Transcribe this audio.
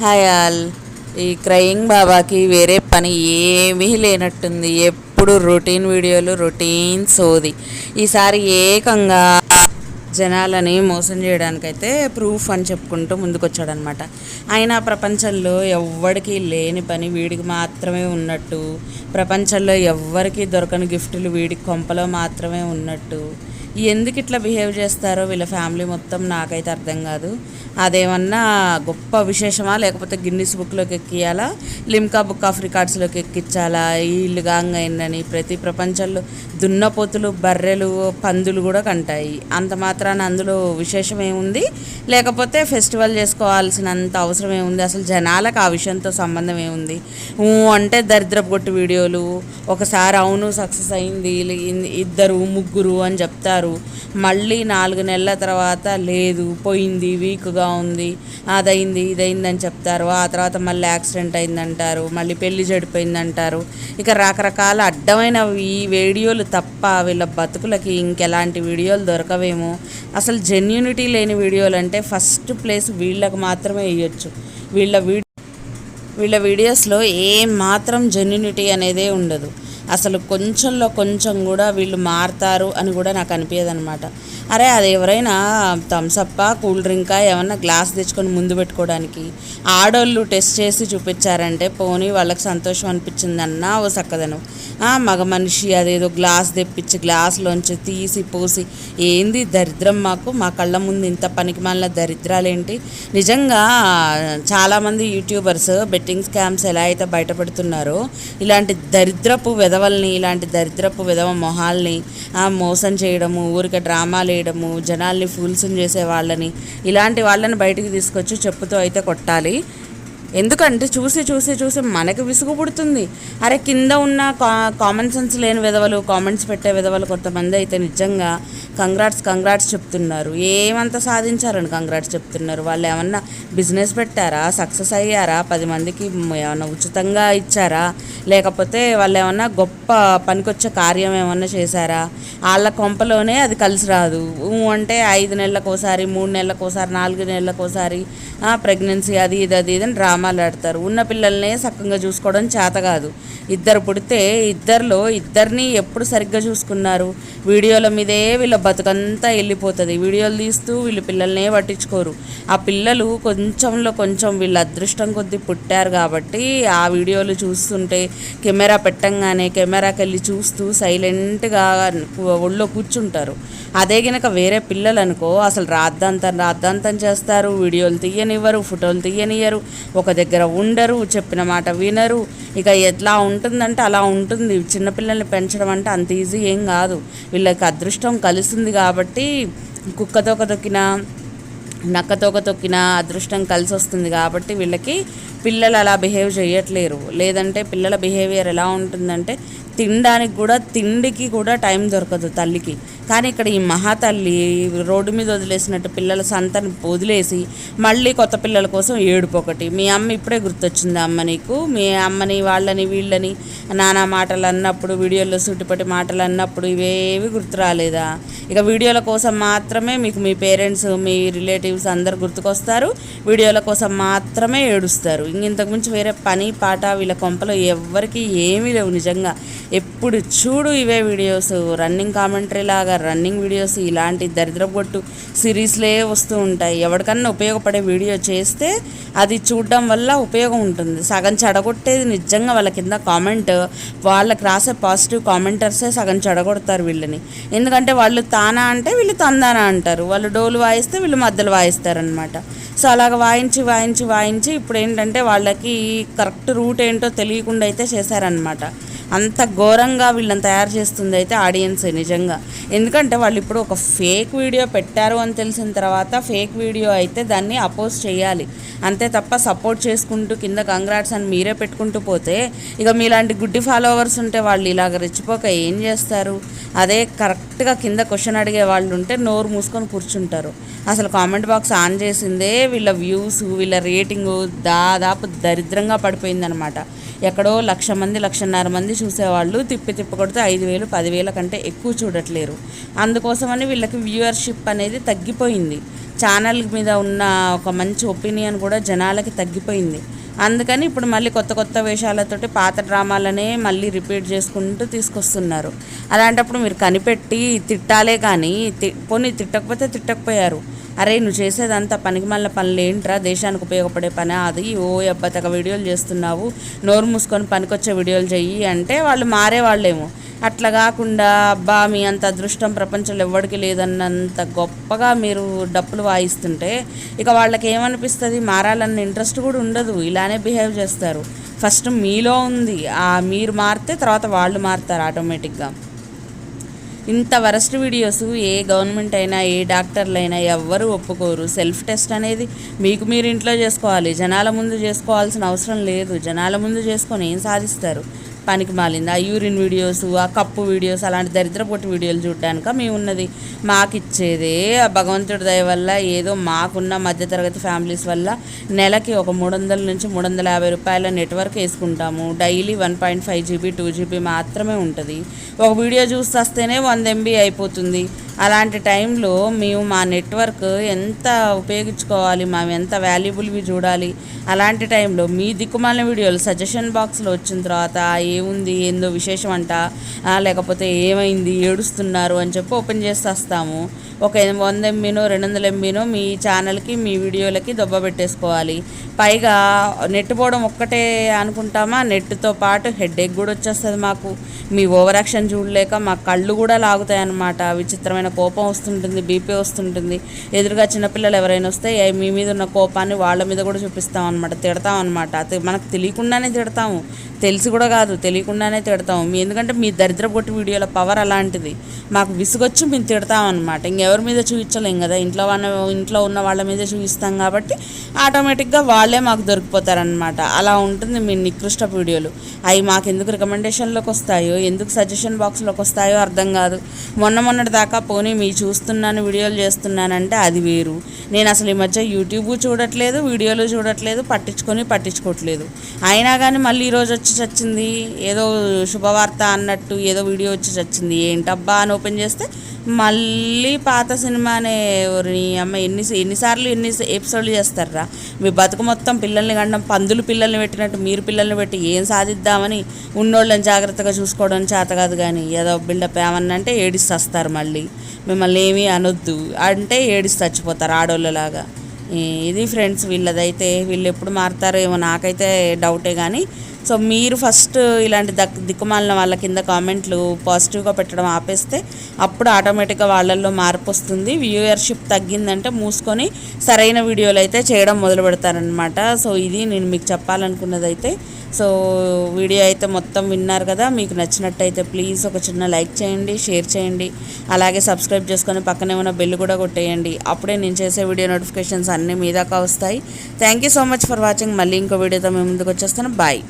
Hi all. ఈ crying బాబాకి వేరే పని ఏమీ లేనట్టుంది. ఎప్పుడు రొటీన్ వీడియోలు రొటీన్ సోది. ఈసారి ఏకంగా జనాలని మోసం చేయడానికైతే ప్రూఫ్ అని చెప్పుకుంటూ ముందుకొచ్చాడనమాట. అయినా ప్రపంచంలో ఎవ్వడికి లేని పని వీడికి మాత్రమే ఉన్నట్టు ప్రపంచంలో ఎవ్వరికి దొరకని గిఫ్టులు వీడి కొంపలో మాత్రమే ఉన్నట్టు ఎందుకు ఇట్లా బిహేవ్ చేస్తారో వీళ్ళ ఫ్యామిలీ మొత్తం నాకైతే అర్థం కాదు. అదేమన్నా గొప్ప విశేషమా? లేకపోతే గిన్నిస్ బుక్లోకి ఎక్కియాలా? లిమ్కా బుక్ ఆఫ్ రికార్డ్స్లోకి ఎక్కించాలా? వీళ్ళు గాంగ్ అయిందని ప్రతి ప్రపంచంలో దున్నపోతులు బర్రెలు పందులు కూడా కంటాయి. అంత మాత్రాన అందులో విశేషం ఏముంది? లేకపోతే ఫెస్టివల్ చేసుకోవాల్సినంత అవసరం ఏముంది? అసలు జనాలకు ఆ విషయంతో సంబంధం ఏముంది? అంటే దరిద్రపు కొట్టు వీడియోలు ఒకసారి అవును సక్సెస్ అయింది ఇద్దరు ముగ్గురు అని చెప్తారు. మళ్ళీ నాలుగు నెలల తర్వాత లేదు పోయింది వీక్గా ఉంది అదైంది ఇదైంది అని చెప్తారు. ఆ తర్వాత మళ్ళీ యాక్సిడెంట్ అయిందంటారు మళ్ళీ పెళ్ళి చెడిపోయిందంటారు. ఇక రకరకాల అడ్డమైన ఈ వీడియోలు తప్ప వీళ్ళ బతుకులకి ఇంకెలాంటి వీడియోలు దొరకవేమో. అసలు జెన్యూనిటీ లేని వీడియోలు అంటే ఫస్ట్ ప్లేస్ వీళ్ళకి మాత్రమే ఇవ్వచ్చు వీళ్ళ వీడియో వీళ్ళ వీడియోస్లో ఏ మాత్రం జెన్యునిటీ అనేదే ఉండదు. అసలు కొంచెంలో కొంచెం కూడా వీళ్ళు మారుతారు అని కూడా నాకు అనిపించదు అనమాట అరే అది ఎవరైనా థమ్సప్ప కూల్ డ్రింకా ఏమన్నా గ్లాస్ తెచ్చుకొని ముందు పెట్టుకోవడానికి ఆడోళ్ళు టెస్ట్ చేసి చూపించారంటే పోనీ వాళ్ళకి సంతోషం అనిపించిందన్నా ఓ చక్కదను. ఆ, మగ మనిషి అదేదో గ్లాస్ తెప్పించి గ్లాస్లోంచి తీసి పోసి ఏంది దరిద్రం మాకు? మా కళ్ళ ముందు ఇంత పనికి మాలిన దరిద్రాలేంటి? నిజంగా చాలామంది యూట్యూబర్స్ బెట్టింగ్ స్కామ్స్ ఎలా అయితే బయటపడుతున్నారో ఇలాంటి దరిద్రపు విధవల్ని ఇలాంటి దరిద్రపు విధవ మొహాల్ని మోసం చేయడము ఊరికే డ్రామాలు చేయడము జనాల్ని ఫూల్స్ని చేసే వాళ్ళని ఇలాంటి వాళ్ళని బయటికి తీసుకొచ్చి చెప్పుతో అయితే కొట్టాలి. ఎందుకంటే చూసి చూసి చూసి మనకు విసుగు పుడుతుంది. అరే కింద ఉన్న కా కామన్ సెన్స్ లేని విధవలు కామెంట్స్ పెట్టే విధవలు కొంతమంది అయితే నిజంగా కంగ్రాట్స్ కంగ్రాట్స్ చెప్తున్నారు. ఏమంత సాధించారని కంగ్రాట్స్ చెప్తున్నారు. వాళ్ళు ఏమన్నా బిజినెస్ పెట్టారా? సక్సెస్ అయ్యారా? పది మందికి ఏమన్నా ఉచితంగా ఇచ్చారా? లేకపోతే వాళ్ళు ఏమన్నా గొప్ప పనికొచ్చే కార్యం ఏమన్నా చేశారా? వాళ్ళ కొంపలోనే అది కలిసి రాదు. అంటే ఐదు నెలలకు ఒకసారి మూడు నెలలకు ఒకసారి నాలుగు నెలలకు ఒకసారి ప్రెగ్నెన్సీ అది ఇది అది ఇది అని డ్రామాలు ఆడతారు. ఉన్న పిల్లల్నే సక్కంగా చూసుకోవడం చేత కాదు. ఇద్దరు పుడితే ఇద్దరిలో ఇద్దరిని ఎప్పుడు సరిగ్గా చూసుకున్నారు? వీడియోల మీదే వీళ్ళ బతుకంతా వెళ్ళిపోతుంది. వీడియోలు తీస్తూ వీళ్ళు పిల్లల్నే పట్టించుకోరు. ఆ పిల్లలు కొంచెంలో కొంచెం వీళ్ళ అదృష్టం కొద్దీ పుట్టారు కాబట్టి ఆ వీడియోలు చూస్తుంటే కెమెరా పెట్టంగానే కెమెరాకి వెళ్ళి చూస్తూ సైలెంట్గా ఒళ్ళో కూర్చుంటారు. అదే గనక వేరే పిల్లలు అనుకో అసలు రాద్దాంతం రాద్దాంతం చేస్తారు. వీడియోలు తీయనివ్వరు ఫోటోలు తీయనియ్యరు. ఒక దగ్గర ఉండరు చెప్పిన మాట వినరు. ఇక ఎట్లా ఉంటుందంటే అలా ఉంటుంది. చిన్నపిల్లల్ని పెంచడం అంటే అంత ఈజీ ఏం కాదు. వీళ్ళకి అదృష్టం కలిసి వస్తుంది కాబట్టి కుక్కతోక తొక్కిన నక్కతోక తొక్కిన అదృష్టం కలిసి వస్తుంది కాబట్టి వీళ్ళకి పిల్లలు అలా బిహేవ్ చేయట్లేరు. లేదంటే పిల్లల బిహేవియర్ ఎలా ఉంటుందంటే తినడానికి కూడా తిండికి కూడా టైం దొరకదు తల్లికి. కానీ ఇక్కడ ఈ మహాతల్లి రోడ్డు మీద వదిలేసినట్టు పిల్లల సంతని వదిలేసి మళ్ళీ కొత్త పిల్లల కోసం ఏడుపు ఒకటి. మీ అమ్మ ఇప్పుడే గుర్తొచ్చింది అమ్మ నీకు. మీ అమ్మని వాళ్ళని వీళ్ళని నానా మాటలు అన్నప్పుడు వీడియోలో సుటిపటి మాటలు అన్నప్పుడు ఇవేవి గుర్తు రాలేదా? ఇక వీడియోల కోసం మాత్రమే మీకు మీ పేరెంట్స్ మీ రిలేటివ్స్ అందరు గుర్తుకొస్తారు. వీడియోల కోసం మాత్రమే ఏడుస్తారు. ఇంక ఇంతకుమించి వేరే పని పాట వీళ్ళ కొంపలో ఎవ్వరికి ఏమీ లేవు నిజంగా. ఎప్పుడు చూడు ఇవే వీడియోస్. రన్నింగ్ కామెంటరీ లాగా రన్నింగ్ వీడియోస్ ఇలాంటి దరిద్రగొట్టు సిరీస్లే వస్తూ ఉంటాయి. ఎవరికన్నా ఉపయోగపడే వీడియో చేస్తే అది చూడడం వల్ల ఉపయోగం ఉంటుంది. సగం చెడగొట్టేది నిజంగా వాళ్ళ కింద కామెంట్ వాళ్ళకి రాసే పాజిటివ్ కామెంటర్సే సగం చెడగొడతారు వీళ్ళని. ఎందుకంటే వాళ్ళు తానా అంటే వీళ్ళు తందానా అంటారు. వాళ్ళు డోలు వాయిస్తే వీళ్ళు మధ్యలో వాయిస్తారనమాట సో అలాగ వాయించి వాయించి వాయించి ఇప్పుడు ఏంటంటే వాళ్ళకి కరెక్ట్ రూట్ ఏంటో తెలియకుండా అయితే చేశారనమాట అంత ఘోరంగా వీళ్ళని తయారు చేస్తుంది అయితే ఆడియన్స్ నిజంగా. ఎందుకంటే వాళ్ళు ఇప్పుడు ఒక ఫేక్ వీడియో పెట్టారు అని తెలిసిన తర్వాత ఫేక్ వీడియో అయితే దాన్ని అపోజ్ చేయాలి. అంతే తప్ప సపోర్ట్ చేసుకుంటూ కింద కంగ్రాట్స్ అని మీరే పెట్టుకుంటూ పోతే ఇక మీలాంటి గుడ్డి ఫాలోవర్స్ ఉంటే వాళ్ళు ఇలాగ రెచ్చిపోక ఏం చేస్తారు? అదే కరెక్ట్గా కింద క్వశ్చన్ అడిగే వాళ్ళు ఉంటే నోరు మూసుకొని కూర్చుంటారు. అసలు కామెంట్ బాక్స్ ఆన్ చేసిందే వీళ్ళ వ్యూస్ వీళ్ళ రేటింగు దాదాపు దరిద్రంగా పడిపోయిందనమాట ఎక్కడో లక్ష మంది లక్షన్నర మంది చూసేవాళ్ళు తిప్పి తిప్పి కొడితే ఐదు వేలు పదివేల కంటే ఎక్కువ చూడట్లేరు. అందుకోసమని వీళ్ళకి వ్యూవర్షిప్ అనేది తగ్గిపోయింది. ఛానల్ మీద ఉన్న ఒక మంచి ఒపీనియన్ కూడా జనాలకి తగ్గిపోయింది. అందుకని ఇప్పుడు మళ్ళీ కొత్త కొత్త వేషాలతోటి పాత డ్రామాలనే మళ్ళీ రిపీట్ చేసుకుంటూ తీసుకొస్తున్నారు. అలాంటప్పుడు మీరు కనిపెట్టి తిట్టాలే కానీ తి పోనీ తిట్టకపోతే తిట్టకపోయారు. అరే నువ్వు చేసేదంతా పనికి మళ్ళీ పనులు ఏంట్రా? దేశానికి ఉపయోగపడే పని అది. ఓ అబ్బా తగ వీడియోలు చేస్తున్నావు. నోరు మూసుకొని పనికొచ్చే వీడియోలు చెయ్యి అంటే వాళ్ళు మారేవాళ్ళేమో. అట్లా కాకుండా అబ్బా మీ అంత అదృష్టం ప్రపంచంలో ఎవ్వడికి లేదన్నంత గొప్పగా మీరు డప్పులు వాయిస్తుంటే ఇక వాళ్ళకి ఏమనిపిస్తుంది మారాలన్న ఇంట్రెస్ట్ కూడా ఉండదు. ఇలానే బిహేవ్ చేస్తారు. ఫస్ట్ మీలో ఉంది. ఆ మీరు మారితే తర్వాత వాళ్ళు మారుతారు ఆటోమేటిక్గా. ఇంత వరస్ట్ వీడియోస్ ఏ గవర్నమెంట్ అయినా ఏ డాక్టర్లు అయినా ఎవ్వరు ఒప్పుకోరు. సెల్ఫ్ టెస్ట్ అనేది మీకు మీరు ఇంట్లో చేసుకోవాలి. జనాల ముందు చేసుకోవాల్సిన అవసరం లేదు. జనాల ముందు చేసుకొని ఏం సాధిస్తారు? పనికి మాలింది. ఆ యూరిన్ వీడియోస్ ఆ కప్పు వీడియోస్ అలాంటి దరిద్ర పొట్టి వీడియోలు చూడడానిక మేము ఉన్నది మాకు ఇచ్చేదే ఆ భగవంతుడి దయ వల్ల ఏదో మాకున్న మధ్యతరగతి ఫ్యామిలీస్ వల్ల నెలకి ఒక మూడు వందల నుంచి మూడు వందల యాభై రూపాయల నెట్వర్క్ వేసుకుంటాము. Daily one point five GB two GB మాత్రమే ఉంటుంది. ఒక వీడియో చూస్తేనే వస్తేనే వంద ఎంబీ అయిపోతుంది. అలాంటి టైంలో మేము మా నెట్వర్క్ ఎంత ఉపయోగించుకోవాలి మేము ఎంత వాల్యుబుల్వి చూడాలి అలాంటి టైంలో మీ దిక్కుమాలిన వీడియోలు సజెషన్ బాక్స్లో వచ్చిన తర్వాత ఏముంది ఏందో విశేషం అంట లేకపోతే ఏమైంది ఏడుస్తున్నారు అని చెప్పి ఓపెన్ చేసి వస్తాము ఒక వంద ఎంబీనో రెండు వందల ఎంబీనో మీ ఛానల్కి మీ వీడియోలకి దొబ్బ పెట్టేసుకోవాలి. పైగా నెట్ పోవడం ఒక్కటే అనుకుంటామా? నెట్తో పాటు హెడేక్ కూడా వచ్చేస్తుంది మాకు. మీ ఓవర్ యాక్షన్ చూడలేక మా కళ్ళు కూడా లాగుతాయి అన్నమాట విచిత్రమైన కోపం వస్తుంటుంది బీపీ వస్తుంటుంది. ఎదురుగా చిన్నపిల్లలు ఎవరైనా వస్తే మీ మీద ఉన్న కోపాన్ని వాళ్ళ మీద కూడా చూపిస్తాం అనమాట తిడతాం అనమాట మనకు తెలియకుండానే తిడతాము. తెలిసి కూడా కాదు తెలియకుండానే తిడతాము. మీ ఎందుకంటే మీ దరిద్ర పొట్టి వీడియోల పవర్ అలాంటిది. మాకు విసుగొచ్చి మేము తిడతాం అనమాట ఎవరి మీద చూపించలేం కదా. ఇంట్లో వాళ్ళ ఇంట్లో ఉన్న వాళ్ళ మీద చూపిస్తాం కాబట్టి ఆటోమేటిక్గా వాళ్ళే మాకు దొరికిపోతారనమాట అలా ఉంటుంది మీ నికృష్ట వీడియోలు. అవి మాకు ఎందుకు రికమెండేషన్లోకి వస్తాయో ఎందుకు సజెషన్ బాక్స్లోకి వస్తాయో అర్థం కాదు. మొన్న మొన్నటి దాకా పోనీ మీ చూస్తున్నాను వీడియోలు చేస్తున్నానంటే అది వేరు. నేను అసలు ఈ మధ్య యూట్యూబ్ చూడట్లేదు వీడియోలు చూడట్లేదు పట్టించుకొని పట్టించుకోవట్లేదు. అయినా కానీ మళ్ళీ ఈరోజు వచ్చి చచ్చింది ఏదో శుభవార్త అన్నట్టు ఏదో వీడియో వచ్చి చచ్చింది. ఏంటబ్బా అని ఓపెన్ చేస్తే మళ్ళీ పాత సినిమానే నీ అమ్మ ఎన్ని ఎన్నిసార్లు ఎన్ని ఎపిసోడ్లు చేస్తారా? మీ బతుకు మొత్తం పిల్లల్ని కండం పందులు పిల్లల్ని పెట్టినట్టు మీరు పిల్లల్ని పెట్టి ఏం సాధిద్దాం? చేద్దామని ఉన్నోళ్ళని జాగ్రత్తగా చూసుకోవడం చేత కాదు కానీ ఏదో బిల్డప్ ఏమన్నా అంటే ఏడిసి వస్తారు మళ్ళీ. మిమ్మల్ని ఏమీ అనొద్దు. అంటే ఏడిసి చచ్చిపోతారు ఆడోళ్ళలాగా. ఇది ఫ్రెండ్స్ వీళ్ళదైతే వీళ్ళు ఎప్పుడు మారుతారో ఏమో నాకైతే డౌటే కానీ సో మీరు ఫస్ట్ ఇలాంటి దక్ దిక్కుమాలిన వాళ్ళ కింద కామెంట్లు పాజిటివ్గా పెట్టడం ఆపేస్తే అప్పుడు ఆటోమేటిక్గా వాళ్ళల్లో మార్పు వస్తుంది. వ్యూయర్షిప్ తగ్గిందంటే మూసుకొని సరైన వీడియోలు అయితే చేయడం మొదలు పెడతారనమాట సో ఇది నేను మీకు చెప్పాలనుకున్నది అయితే సో వీడియో అయితే మొత్తం విన్నారు కదా మీకు నచ్చినట్టయితే ప్లీజ్ ఒక చిన్న లైక్ చేయండి షేర్ చేయండి. అలాగే సబ్స్క్రైబ్ చేసుకొని పక్కనే ఉన్న బెల్ కూడా కొట్టేయండి. అప్పుడే నేను చేసే వీడియో నోటిఫికేషన్స్ అన్నీ మీ దాకా వస్తాయి. Thank you so much for watching. మళ్ళీ ఇంకో వీడియోతో మేము ముందుకు వచ్చేస్తాను. బాయ్.